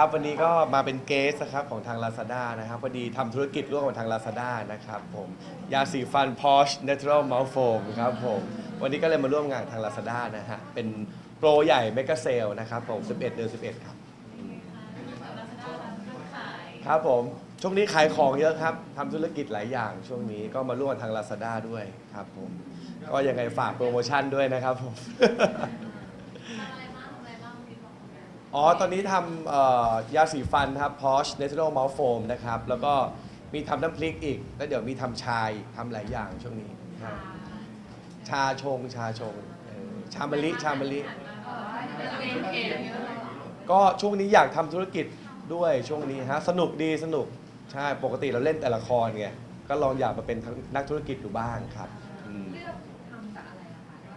ครับวันนี้ก็มาเป็นเกสนะครับของทาง Lazada นะครับพอดีทำธุรกิจร่วมกับทาง Lazada นะครับผมยาสีฟัน Posh Natural Mouth Foam ครับผมวันนี้ก็เลยมาร่วมงานทาง Lazada นะฮะเป็นโปรใหญ่ Mega Sale นะครับผม 11 เดือน 11 ครับครับผมช่วงนี้ขายของเยอะครับทำธุรกิจหลายอย่าง ช่วงนี้ก็มาร่วมกับทาง Lazada ด้วยครับผมก็ยังไงฝากโปรโมชั่นด้วยนะครับผม อ๋อ ตอนนี้ทำเอ่อยาสีฟันครับ Posh Natural Mouth Foam นะครับ แล้วก็มีทำน้ำพริกอีก แล้วเดี๋ยวมีทำชายทำหลายอย่างช่วงนี้ครับ ชาชง ชาชงเออชามะลิ ชามะลิ ก็ช่วงนี้อยากทำธุรกิจด้วยช่วงนี้ฮะ สนุกดีสนุก ใช่ ปกติเราเล่นแต่ละครไง ก็ลองอยากมาเป็นนักธุรกิจดูบ้างครับอืม เลือกทำจากอะไรอะคะ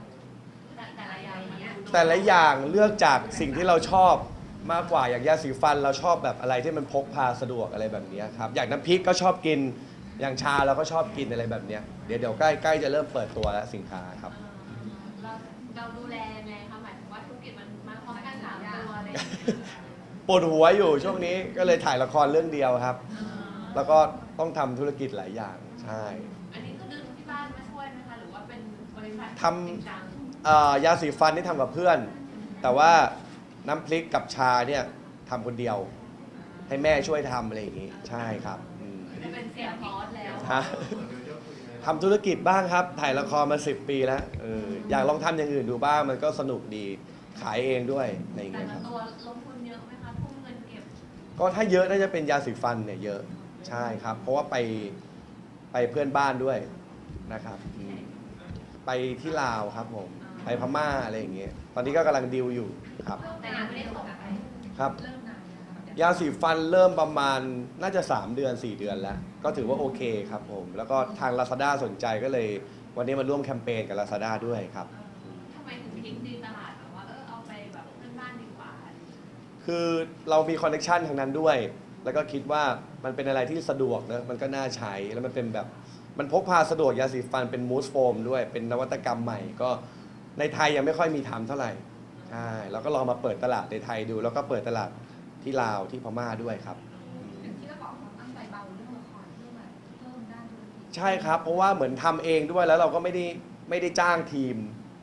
แต่แต่ละอย่างเนี้ย แต่ละอย่างเลือกจากสิ่งที่เราชอบมากกว่าอย่างยาสีฟันเราชอบแบบอะไรที่มันพกพาสะดวกอะไรแบบเนี้ยครับอย่างน้ำพริกก็ชอบกินอย่างชาเราก็ชอบกินอะไรแบบเนี้ยเดี๋ยวเดี๋ยวใกล้ใกล้จะเริ่มเปิดตัวแล้วสินค้าครับ เราเราดูแลยังไงคะหมายถึงว่าธุรกิจมันมาพร้อมกันสามตัวอะไรอย่างเงี้ยปวดหัวอยู่ช่วงนี้ก็เลยถ่ายละครเรื่องเดียวครับ แล้วก็ต้องทำธุรกิจหลายอย่างใช่ อันนี้คือดึงที่บ้านมาช่วยไหมคะหรือว่าเป็นบริษัททำ จริงจัง เอ่อยาสีฟันที่ทำกับเพื่อน แต่ว่าน้ำพริกกับชาเนี่ยทำคนเดียว ให้แม่ช่วยทำอะไรอย่างงี้ ใช่ครับอืมจะเป็นเสียพอสแล้วฮะทำธุรกิจบ้างครับ ถ่ายละครมา 10 ปีแล้วเอออยากลองทำอย่างอื่นดูบ้างมันก็สนุกดีขายเองด้วยอะไรอย่างแต่เงี้ยคละรับ ตัวลงทุนเยอะไหมคะทุ่มเงินเก็บก็ถ้าเยอะน่าจะเป็นยาสีฟันเนี่ยเยอะใช่ครับ เพราะว่าไปไปเพื่อนบ้านด้วยนะครับอืมไปที่ลาวครับผม ไปพม่าอะไรอย่างเงี้ย ตอนนี้ก็กำลังดิวอยู่ครับ แต่ยังไม่ได้ส่งไปครับ เริ่มนานแล้วค่ะยาสีฟันเริ่มประมาณน่าจะ 3 เดือน 4 เดือนแล้ว ก็ถือว่าโอเคครับผม แล้วก็ทาง Lazada สนใจก็เลย วันนี้มาร่วมแคมเปญกับ Lazada ด้วยครับ ทำไมถึงทิ้งดีตลาดแบบว่าเออเอาไปแบบเพื่อนบ้านดีกว่า คือเรามีคอนเน t ชันทางนั้นด้วย แล้วก็คิดว่ามันเป็นอะไรที่สะดวกนะมันก็น่าใช้ แล้วมันเป็นแบบ มันพกพาสะดวกยาสีฟันเป็นมูสโฟมด้วย เป็นนวัตกรรมใหม่ ก็ ในไทยยังไม่ค่อยมีทำเท่าไหร่ใช่แล้วก็ลองมาเปิดตลาดในไทยดู แล้วก็เปิดตลาดที่ลาวที่พม่าด้วยครับ อย่างที่เราบอกความตั้งใจเบาเรื่องละครเพื่อมาเพิ่มด้านธุรกิจใช่ครับ เพราะว่าเหมือนทำเองด้วยแล้วเราก็ไม่ได้ไม่ได้จ้างทีม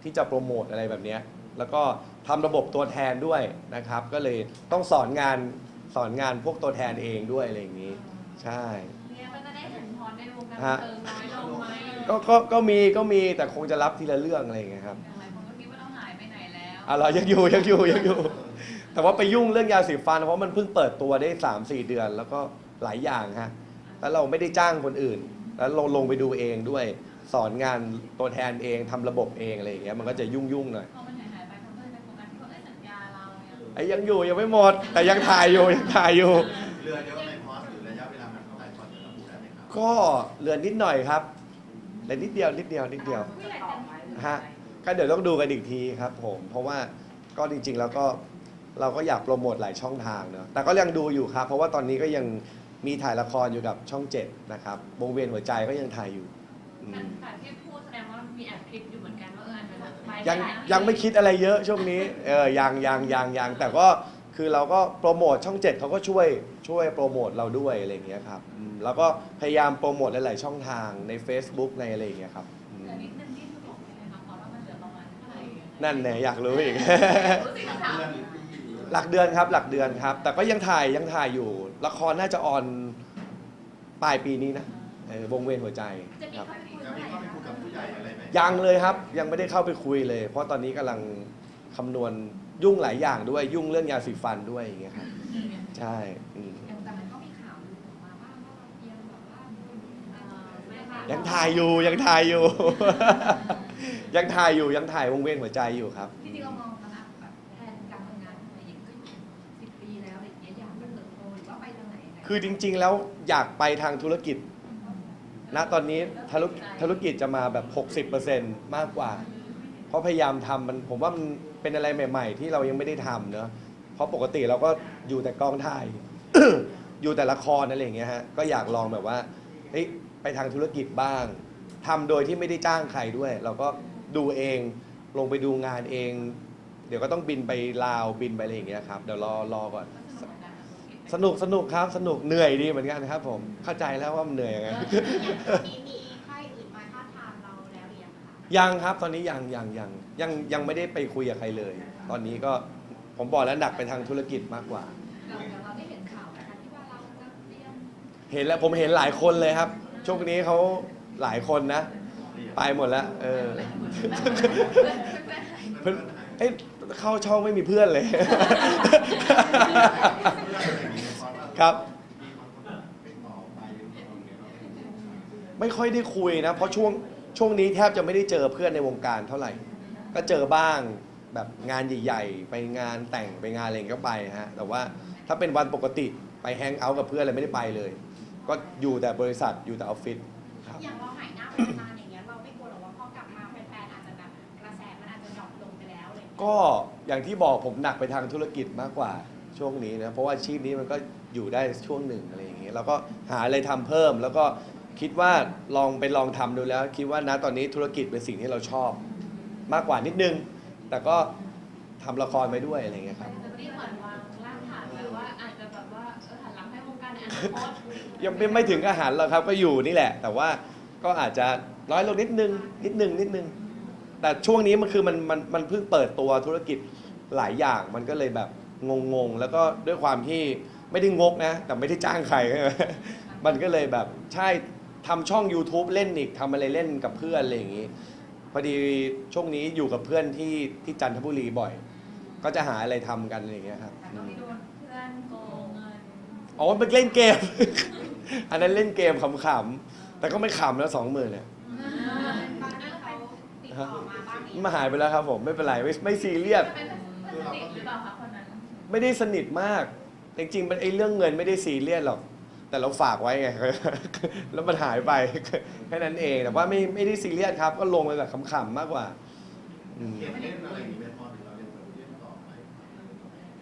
ที่จะโปรโมทอะไรแบบเนี้ยแล้วก็ทำระบบตัวแทนด้วยนะครับ ก็เลยต้องสอนงานสอนงานพวกตัวแทนเองด้วยอะไรอย่างนี้ ใช่ เนี่ยมันจะได้เห็นพรในวงการฮะบันเทิงน้อยลงไหมก็ก็ก็มีก็มีแต่คงจะรับทีละเรื่องอะไรอย่างเงี้ยครับห อะเรายังอยู่ยังอยู่ยังอยู่ แต่ว่าไปยุ่งเรื่องยาสีฟัน เพราะมันเพิ่งเปิดตัวได้ 3 4 เดือน แล้วก็หลายอย่างฮะแล้วเราไม่ได้จ้างคนอื่น แล้วลงลงไปดูเองด้วย สอนงานตัวแทนเองทำระบบเองอะไรอย่างเงี้ยมันก็จะยุ่งยุ่งๆหน่อยพอมันหายหายไปคนก็เลยไปโฟกัสที่ว่าเอ้ยสัญญาเราเนี่ยไอ้ยังอยู่ยังไม่หมด แต่ยังถ่ายอยู่ยังถ่ายอยู่ เรือเยอะไหมพอสหรือระยะเวลามันเท่าไหร่พอจะระบุได้ไหมครับก็เหลือนิดหน่อยครับเหลือนิดเดียวนิดเดียวนิดเดียว ผู้ใหญ่เต็มที่ ฮะ ก็เดี๋ยวต้องดูกันอีกทีครับผมเพราะว่าก็จริงๆแล้วก็เราก็อยากโปรโมทหลายช่องทางเนอะแต่ก็ยังดูอยู่ครับ เพราะว่าตอนนี้ก็ยังมีถ่ายละครอยู่กับช่องเจ็ดนะครับวงเวียนหัวใจก็ยังถ่ายอยู่อืมแต่ที่พูดแสดงว่ามีแอบคิดอยู่เหมือนกันว่าเอออันนั้นไปยังด้นะยังไม่คิดอะไรเยอะช่วงนี้เออยังยังยังยังแต่ก็คือเราก็โปรโมทช่องเจ็ดเขาก็ช่วยช่วยโปรโมทเราด้วยอะไรอย่างเงี้ยครับอืมแล้วก็พยายามโปรโมทหลายๆช่องทางใน Facebook ในอะไรอย่างเงี้ยครับอืม แต่นิดนึงที่ ท่าไหร่นั่นแน่อยากรู้อีก รู้สึกถามเดือนหรือปีหลักเดือนครับ หลักเดือนครับ แต่ก็ยังถ่ายยังถ่ายอยู่ ละครน่าจะออนปลายปีนี้นะเออวงเวียนหัวใจจะมีครับ เข้าไปคุยจะเมื่อมีไหร่เข้าไปคุยกับผู้ใหญ่อะไรไหมยังเลยครับยังไม่ได้เข้าไปคุยเลย เพราะตอนนี้กำลังคำนวณยุ่งหลายอย่างด้วยยุ่งเรื่องยาสีฟันด้วยอย่างเงี้ยครับใช่อืม ยังถ่ายอยู่ยังถ่ายอยู่ ยังถ่ายอยู่ยังถ่ายวงเวียนหัวใจอยู่ครับ จริงๆเรามองคณะแบบแทนการทำงานอะไรอย่างเงี้ยสิบปีแล้วอะไรอย่างเงี้ยอยากจะเติบโตหรือว่าไปทางไหนยังไงคือจริง ๆ แล้วอยากไปทางธุรกิจ ณตอนนี้ธุรธุรกิจจะมาแบบ 60%มากกว่า เพราะพยายามทำมันผมว่ามันเป็นอะไรใหม่ ๆ ที่เรายังไม่ได้ทำเนอะเพราะปกติเราก็อยู่แต่กองถ่าย อยู่แต่ละครอะไรอย่างเงี้ยฮะก็อยากลองแบบว่าเฮ้ย ไปทางธุรกิจบ้างทำโดยที่ไม่ได้จ้างใครด้วย เราก็ดูเองลงไปดูงานเอง เดี๋ยวก็ต้องบินไปลาวบินไปอะไรอย่างเงี้ยครับเดี๋ยวรอรอก่อนก็สนุกเหมือนกันนะสนุกสนุกครับสนุกเหนื่อยดีเหมือนกันครับ ผมเข้าใจแล้วว่ามันเหนื่อยยังไง มีมีค่ายอื่นมาท้าทามเราแล้วหรือยังคะยังครับตอนนี้ยังยังยังยังยังไม่ได้ไปคุยกับใครเลย ตอนนี้ก็ผมบอกแล้วหนักไปทางธุรกิจมากกว่า เราเราได้เห็นข่าวนะคะที่ว่าเราจะเตรียม เห็นแล้วผมเห็นหลายคนเลยครับ ช่วงนี้เขาหลายคนนะ ไปหมดแล้วเออเพื่อนเอ้ยเข้าช่องไม่มีเพื่อนเลย ครับ ไม่ค่อยได้คุยนะ เพราะช่วงช่วงนี้แทบจะไม่ได้เจอเพื่อนในวงการเท่าไหร่ ก็เจอบ้างแบบงานใหญ่ ๆ ไปงานแต่งไปงานอะไรก็ไปฮะ แต่ว่าถ้าเป็นวันปกติไปแฮงเอาท์กับเพื่อนอะไรไม่ได้ไปเลย ก็อยู่แต่บริษัทอยู่แต่ออฟฟิศครับ อย่างเราหายหน้าไปนานอย่างเงี้ยเราไม่กลัวหรอว่าพอกลับมาแฟนๆอาจจะแบบกระแสมันอาจจะดรอปลงไปแล้วอะไรอย่างเลยก็อย่างที่บอกผมหนักไปทางธุรกิจมากกว่าช่วงนี้นะเพราะว่าอาชีพนี้มันก็อยู่ได้ช่วงหนึ่งอะไรอย่างเงี้ยแล้วก็หาอะไรทำเพิ่ม แล้วก็คิดว่าลองไปลองทำดูแล้ว คิดว่านะตอนนี้ธุรกิจเป็นสิ่งที่เราชอบมากกว่านิดนึง แต่ก็ทำละครไปด้วยอะไรอย่างเงี้ยครับ จะไม่เหมือนวางรากฐานไว้ว่าอาจจะแบบว่าเออหันหลังให้วงการในอนาคต ยังไม่ไม่ถึงอาหารหรอกครับก็อยู่นี่แหละ แต่ว่าก็อาจจะน้อยลงนิดนึงนิดนึงนิดนึง แต่ช่วงนี้มันคือมันมันมันเพิ่งเปิดตัวธุรกิจหลายอย่างมันก็เลยแบบงงๆ แล้วก็ด้วยความที่ไม่ได้งกนะ แต่ไม่ได้จ้างใคร มันก็เลยแบบใช่ทำช่อง YouTube เล่นอีกทำอะไรเล่นกับเพื่อนอะไรอย่างงี้ พอดีช่วงนี้อยู่กับเพื่อนที่ที่จันทบุรีบ่อย ก็จะหาอะไรทำกันอะไรอย่างเงี้ยครับแต่ก็ไม่โดนเพื่อนโกงเงิน อ๋อมันเล่นเกม อันนั้นเล่นเกมขำๆ แต่ก็ไม่ขำแล้วสองหมื่นเนี่ยตอนนั้นเขาติดต่อมาบ้างหรือยังมาหายไปแล้วครับผมไม่เป็นไรไม่ไม่ซีเรียส เป็นเพื่อนสนิทหรือเปล่าคะคนนั้นไม่ได้สนิทมาก จริงๆมันไอ้เรื่องเงินไม่ได้ซีเรียสหรอก แต่เราฝากไว้ไง แล้วมันหายไป แค่นั้นเอง แต่ว่าไม่ไม่ได้ซีเรียสครับ ก็ลงไปแบบขำๆมากกว่าอืมเกมเล่นอะไรอย่างนี้ไม่พอหรือเราเล่นแบบเล่นต่อไป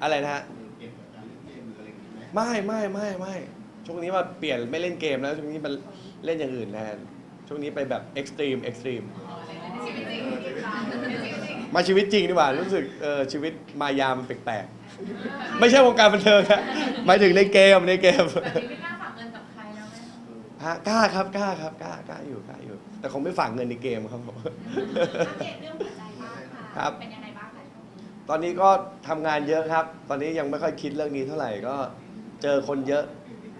อะไรนะฮะ เกมกับการเล่นเกมหรืออะไรอย่างนี้ไหมไม่ไม่ไม่ไม่ ช่วงนี้มาเปลี่ยนไม่เล่นเกมแล้วช่วงนี้มันเล่นอย่างอื่นแทนช่วงนี้ไปแบบเอ็กซ์ตรีมเอ็กซ์ตรีมชีวิตจริงชีวิตจริงมาชีวิตจริงดีกว่ารู้สึกเออชีวิตมายามนแปลกๆไม่ใช่วงการบันเทิงนะหมายถึงในเกมในเกมแบบนี้ไม่กล้าฝากเงินกับใครแล้วไหมฮะกล้าครับกล้าครับกล้ากล้าอยู่กล้าอยู่ แต่คงไม่ฝากเงินในเกมครับผมอัปเดตเรื่องหัวใจบ้างค่ะครับเป็นยังไงบ้างคะช่วงนี้ตอนนี้ก็ทำงานเยอะครับ ตอนนี้ยังไม่ค่อยคิดเรื่องนี้เท่าไหร่ก็เจอคนเยอะ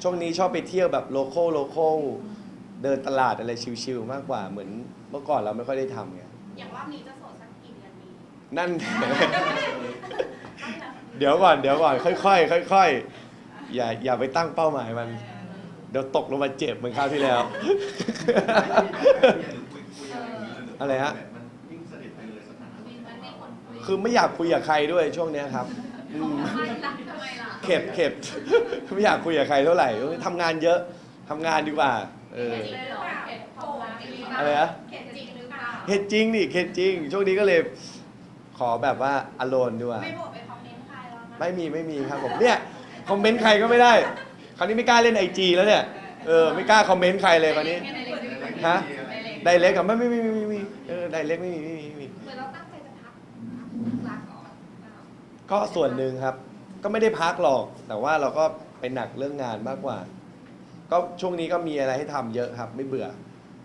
ช่วงนี้ชอบไปเที่ยวแบบโลโก้โลโก้เดินตลาดอะไรชิลๆมากกว่าเหมือนเมื่อก่อนเราไม่ค่อยได้ทำไงอย่างรอบนี้จะโสดสักกี่เดือนดีนั่น เดี๋ยวก่อนเดี๋ยวก่อนค่อยๆค่อยๆอย่าอย่าไปตั้งเป้าหมายมัน เดี๋ยวตกลงมาเจ็บเหมือนคราวที่แล้ว อะไรฮะ มันยิ่งสนิทไปเลยสถานะมีมันมีคนคุยคือไม่อยากคุยกับใครด้วยช่วงเนี้ยครับอืม ทำไมล่ะทำไมล่ะ เข็ดเข็ด ไม่อยากคุยกับใครเท่าไหร่ทำงานเยอะทำงานดีกว่าเออเห็นเลยเหรอเห็นความรักจริงอะไรนะ เข็ดจริงหรือเปล่าเข็ดจริงดิเข็ดจริง ช่วงนี้ก็เลยขอแบบว่าอโลนดีกว่าไม่บอกไปคอมเมนต์ใครแล้วนะไม่มีไม่มีครับผมเนี่ยคอมเมนต์ใครก็ไม่ได้ คราวนี้ไม่กล้าเล่นไอจีแล้วเนี่ยเออไม่กล้าคอมเมนต์ใครเลยคราวนี้ฮะไดเล็กกับไม่ไม่ไม่ไม่ไม่ไม่เออไดเล็กไม่มีไม่มีไม่มีเหมือนเราตั้งใจจะพักรักก่อนก็ส่วนหนึ่งครับ ก็ไม่ได้พักหรอก แต่ว่าเราก็ไปหนักเรื่องงานมากกว่า ก็ช่วงนี้ก็มีอะไรให้ทำเยอะครับ ไม่เบื่ออ